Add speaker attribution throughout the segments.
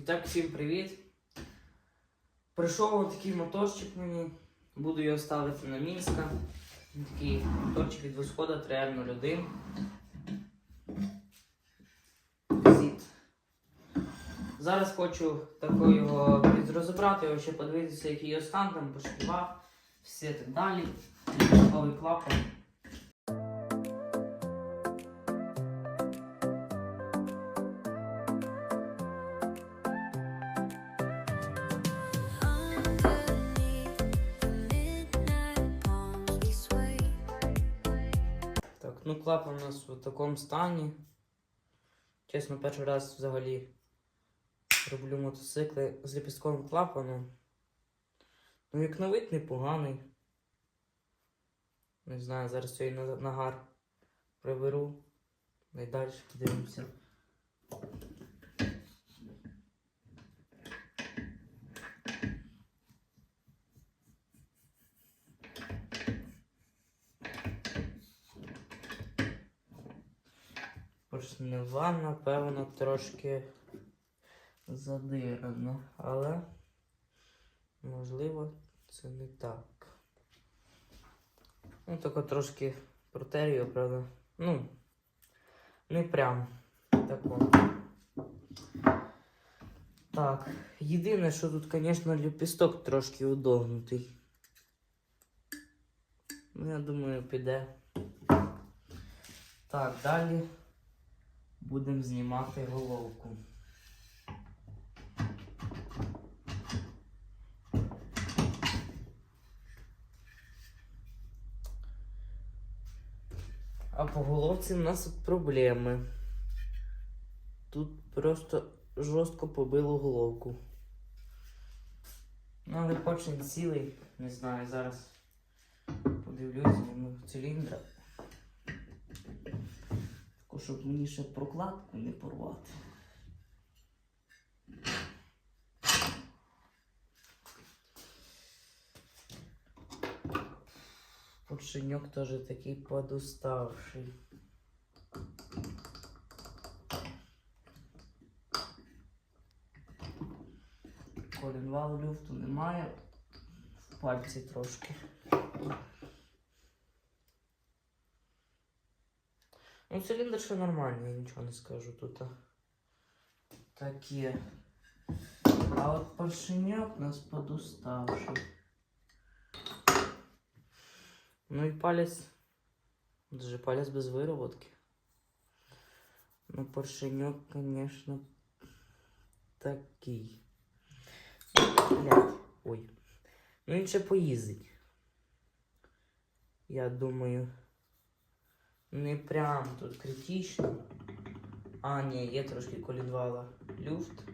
Speaker 1: І так, всім привіт. Прийшов такий моторчик мені. Буду його ставити на Мінська. Такий моторчик від восхода 3М01. Зіт. Зараз хочу тако його підрозібрати, його ще подивитися, який його стан, там по все так далі. Новий клапан. Ну клапан у нас в такому стані. Чесно, перший раз взагалі роблю мотоцикли з ліпістковим клапаном. Ну, як вікновид непоганий. Не знаю, зараз цей на- нагар приберу. Найдальше подивимося. Поршнева, напевно, трошки задирано, але можливо це не так. Ну, тако трошки протерію, правда. Ну, не прям тако. Так, єдине, що тут, звісно, ліпісток трошки удогнутий. Ну, я думаю, піде. Так, далі будемо знімати головку. А по головці в нас проблеми. Тут просто жорстко побило головку. Ну, але поршень цілий, не знаю, зараз подивлюсь, ну, циліндра. Щоб мені ще прокладку не порвати. Поршеньок теж такий подуставший. Колінвал люфту немає. В пальці трошки. Ну, циліндр ще нормальний, я нічого не скажу тут. Таке. А от поршеньок у нас подуставший. Ну і палець. Даже палець без вироботки. Ну, поршеньок, конечно, такий. Блять. Ой. Ну він ще поїздить. Я думаю. Не прям тут критично. А, ні, є трошки колінвала люфт.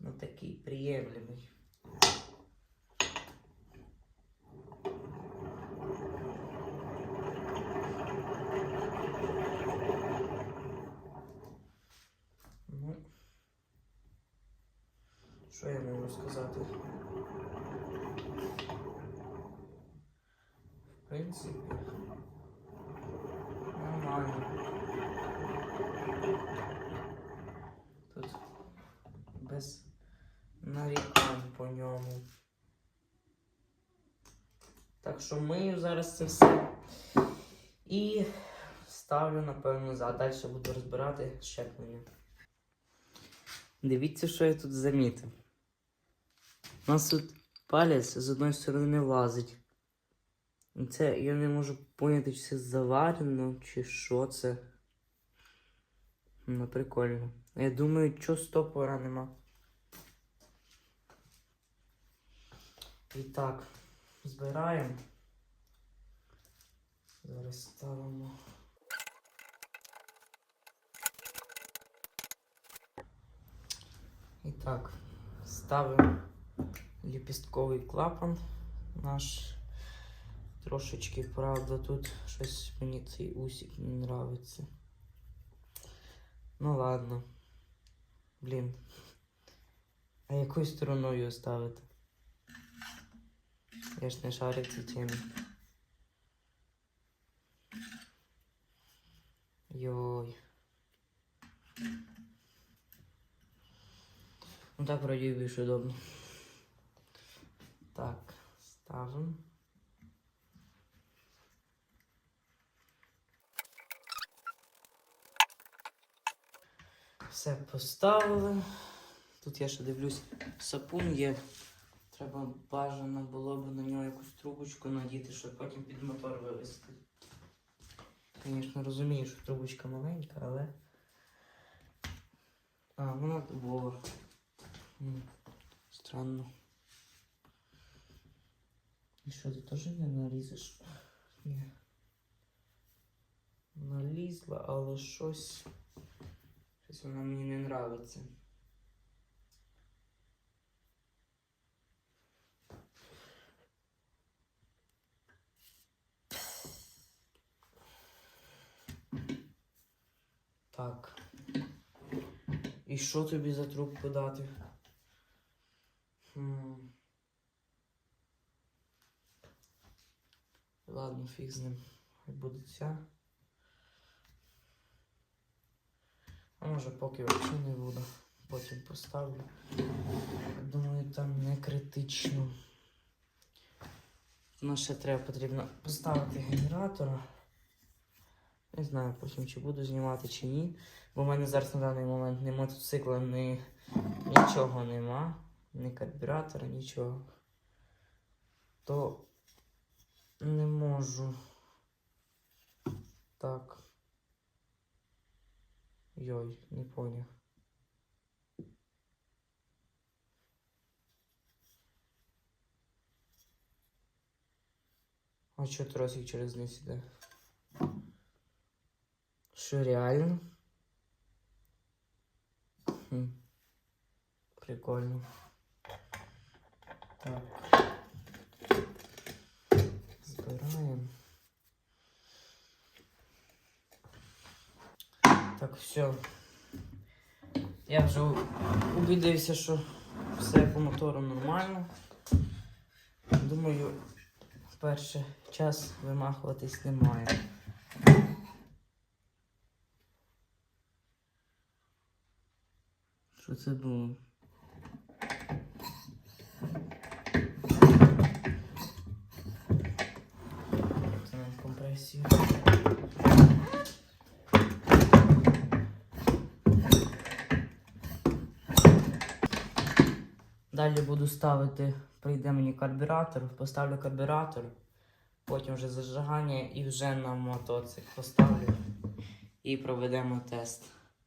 Speaker 1: Ну такий приємлемий. Ну, що я можу сказати? В принципі, нормально. Тут без нарікань по ньому. Так що мию зараз це все. І ставлю, напевно, назад. Далі буду розбирати щеплення. Дивіться, що я тут замітив. У нас тут палець з одної сторони влазить. Це я не можу поняти, чи це заварено, чи що це. Ну, прикольно. Я думаю, що стопора нема. І так, збираємо. Зараз ставимо. І так, ставимо ліпістковий клапан наш. Трошечки, правда, тут щось мені цей усік не нравиться. Ну ладно. Блін. А якою стороною ставити? Я ж не шарю в цій темі. Йой. Ну так вроді більш удобно. Так, ставимо. Все поставили. Тут я ще дивлюсь, сапун є. Треба бажано було б на нього якусь трубочку надіти, щоб потім під мотор вивести. Звісно, розумію, що трубочка маленька, але. А, вона дубова. Странно. І що, ти теж не нарізеш? Ні. Налізла, але щось. Щось вона мені не нравиться. Так. І що тобі за трубку дати? Хм. Ладно, фіг з ним. Хай буде ця. А може поки взагалі не буду. Потім поставлю. Думаю, там не критично. Ну, ще треба потрібно поставити генератора. Не знаю потім, чи буду знімати, чи ні. Бо в мене зараз на даний момент ні мотоцикла, ні нічого нема. Ні карбюратора, нічого. То не можу. Так. Йой, не поняв. А чо тросик через низ іде? Що реально? Хм. Прикольно. Так. Так, все. Я вже убідився, що все по мотору нормально. Думаю, перше час вимахуватись немає. Що це було? Далі буду ставити, прийде мені карбюратор, поставлю карбюратор, потім вже зажигання і вже на мотоцикл поставлю і проведемо тест.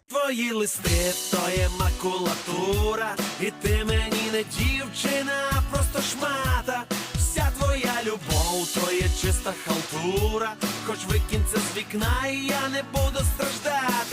Speaker 2: Твої листи то є макулатура, і ти мені не дівчина, а просто шмата. Вся твоя любов, то є чиста халтура. Хоч викинь з вікна, і я не буду страждати.